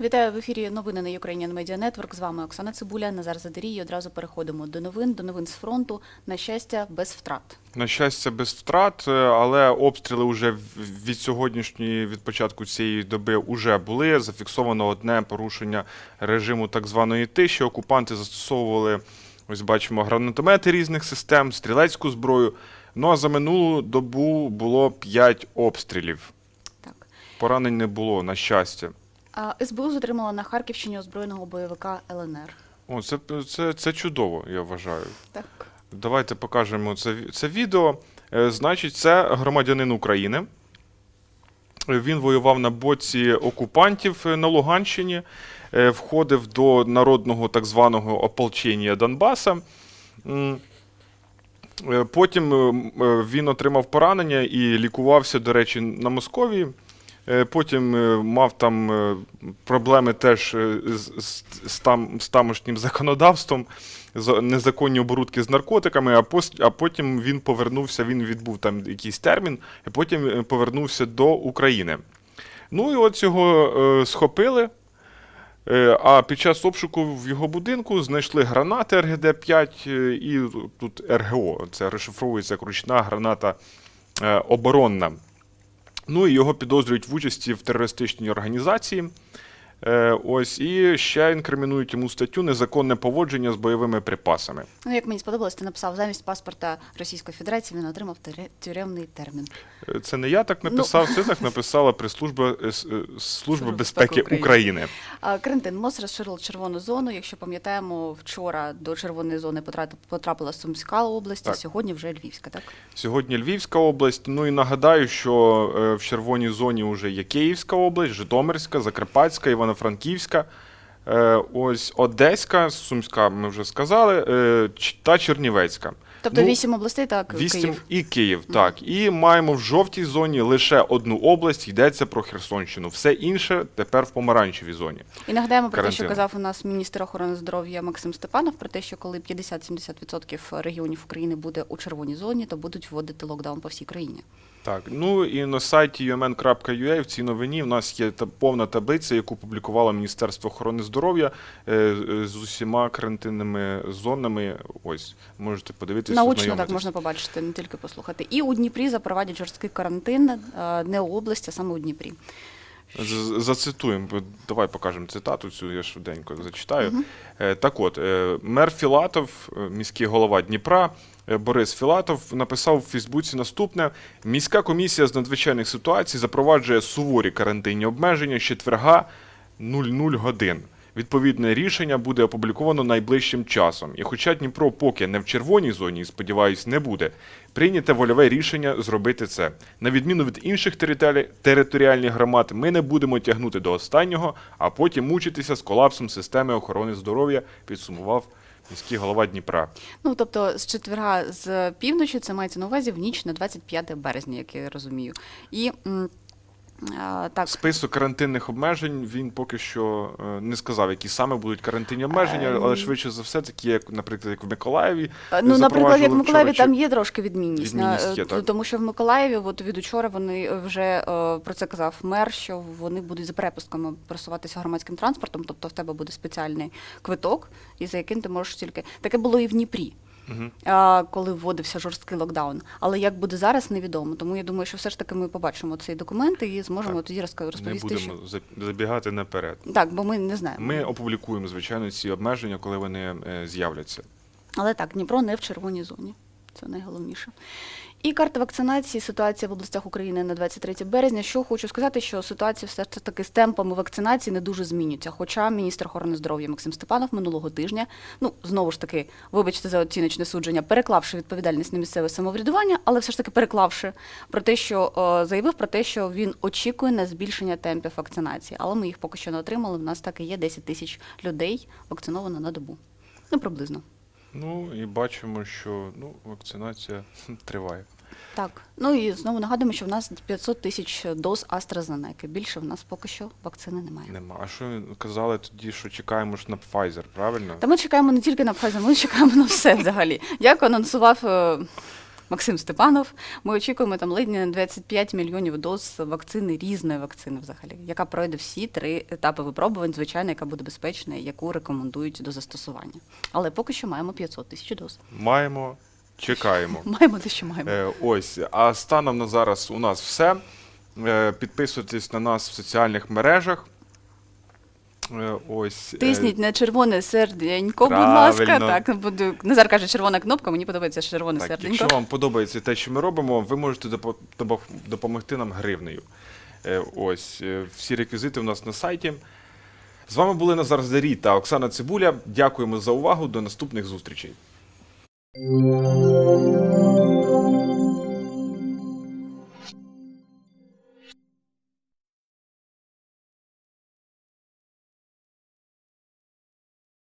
Вітаю в ефірі новини на Ukrainian Media Network. З вами Оксана Цибуля, Назар Задерій. І одразу переходимо до новин, до новин з фронту. На щастя, без втрат. На щастя, без втрат, е, але обстріли вже від сьогоднішньої, від початку цієї доби вже були. Зафіксовано одне порушення режиму так званої тиші. Окупанти застосовували, ось бачимо, гранатомети різних систем, стрілецьку зброю. Ну а за минулу добу було 5 обстрілів. Так. Поранень не було, на щастя. А СБУ затримала на Харківщині озброєного бойовика ЛНР. О, це, це, це чудово, я вважаю. Так. Давайте покажемо це, це відео. Е, Значить, це громадянин України. Він воював на боці окупантів е, на Луганщині, е, входив до народного так званого ополчення Донбаса. Потім е, м, е, він отримав поранення і лікувався, до речі, на Московії. Е, Потім е, мав там е, проблеми теж з, з, там, з тамошнім законодавством, незаконні оборудки з наркотиками, а, пос, а потім він повернувся, він відбув там якийсь термін, і потім повернувся до України. Ну і от цього е, схопили. А під час обшуку в його будинку знайшли гранати РГД-5 е, і тут РГО. Це розшифровується як ручна граната оборонна. Ну і його підозрюють в участі в терористичній організації. Е, Ось і ще інкримінують йому статтю незаконне поводження з бойовими припасами. Ну, як мені сподобалось, ти написав, замість паспорта Російської Федерації він отримав тюремний термін. Е, Це не я так Ну. написав, це так написала прес-служба е, с- Служба Служба безпеки безпеки України. Карантин МОЗ розширив червону зону. Якщо пам'ятаємо, вчора до червоної зони потрапила Сумська область, а Так. сьогодні вже Львівська, так? Сьогодні Львівська область. Ну і нагадаю, що в червоній зоні вже є Київська область, Житомирська, Закарпатська, Івано-Франківська. е, Ось Одеська, Сумська, ми вже сказали, е, та Чернівецька. Тобто Ну, областей, так, Вісім Київ. і Київ, так. І маємо в жовтій зоні лише одну область, йдеться про Херсонщину. Все інше тепер в помаранчевій зоні. І нагадаємо про те, що казав у нас міністр охорони здоров'я Максим Степанов, про те, що коли 50-70% регіонів України буде у червоній зоні, то будуть вводити локдаун по всій країні. Так, ну і на сайті umn.ua в цій новині в нас є та повна таблиця, яку публікувало Міністерство охорони здоров'я е, е, з усіма карантинними зонами. Ось можете подивитися. Наочно так можна побачити, не тільки послухати. І у Дніпрі запровадять жорсткий карантин, е, не у області, а саме у Дніпрі. З- Зацитуємо, бо давай покажемо цитату цю, я швиденько зачитаю. Е, Так от, е, мер Філатов, е, міський голова Дніпра, е, Борис Філатов написав у Фейсбуці наступне: міська комісія з надзвичайних ситуацій запроваджує суворі карантинні обмеження з четверга 00 годин. Відповідне рішення буде опубліковано найближчим часом. І хоча Дніпро поки не в червоній зоні, сподіваюсь, не буде, прийняте вольове рішення зробити це. На відміну від інших територі- територіальних громад, ми не будемо тягнути до останнього, а потім мучитися з колапсом системи охорони здоров'я, підсумував міський голова Дніпра. Ну тобто з четверга з півночі це мається на увазі в ніч на 25 березня, як я розумію. І так, Список карантинних обмежень він поки що е, не сказав, які саме будуть карантинні обмеження, Ем. але швидше за все, такі, як, наприклад, як в Миколаєві. Е, Ну, наприклад, як в Миколаєві, вчора, там є трошки відмінність. Відмінність є, е, так. Тому що в Миколаєві, от від учора вони вже про це казав мер, що вони будуть за перепустками просуватися громадським транспортом, тобто в тебе буде спеціальний квиток, і за яким ти можеш тільки. Таке було і в Дніпрі. А, Коли вводився жорсткий локдаун, але як буде зараз, невідомо. Тому я думаю, що все ж таки ми побачимо цей документ і зможемо Так. тоді розповісти. Не будемо Що... забігати наперед. Так, бо ми не знаємо. Ми опублікуємо, звичайно, ці обмеження, коли вони е, з'являться. Але так, Дніпро не в червоній зоні. Це найголовніше. І карта вакцинації, ситуація в областях України на 23 березня. Що хочу сказати, що ситуація все ж таки з темпами вакцинації не дуже змінюється. Хоча міністр охорони здоров'я Максим Степанов минулого тижня, ну знову ж таки, вибачте за оціночне судження, переклавши відповідальність на місцеве самоврядування, але все ж таки переклавши про те, що е, заявив про те, що він очікує на збільшення темпів вакцинації. Але ми їх поки що не отримали. В нас так і є 10 тисяч людей вакциновано на добу. Ну приблизно. Ну і бачимо, що ну, вакцинація триває. Так, ну і знову нагадуємо, що в нас 500 тисяч доз AstraZeneca. Більше в нас поки що вакцини немає. Нема. А що казали тоді, що чекаємо ж на Pfizer, правильно? Та ми чекаємо не тільки на Pfizer, ми чекаємо на все взагалі. Як анонсував е, Максим Степанов. Ми очікуємо там ледь не на 25 мільйонів доз вакцини, різної вакцини взагалі, яка пройде всі три етапи випробувань, звичайно, яка буде безпечна, яку рекомендують до застосування. Але поки що маємо 500 тисяч доз. Маємо, чекаємо. Маємо те, що маємо. Е, ось, а станом на зараз у нас все. Е, підписуйтесь на нас в соціальних мережах. Е, ось, е, Тисніть на червоне серденько, будь ласка. Так, буду. Назар каже, червона кнопка, мені подобається червоне Так, серденько. якщо вам подобається те, що ми робимо, ви можете допо- допо- допомогти нам гривнею. Е, Ось всі реквізити у нас на сайті. З вами були Назар Зарій та Оксана Цибуля. Дякуємо за увагу. До наступних зустрічей.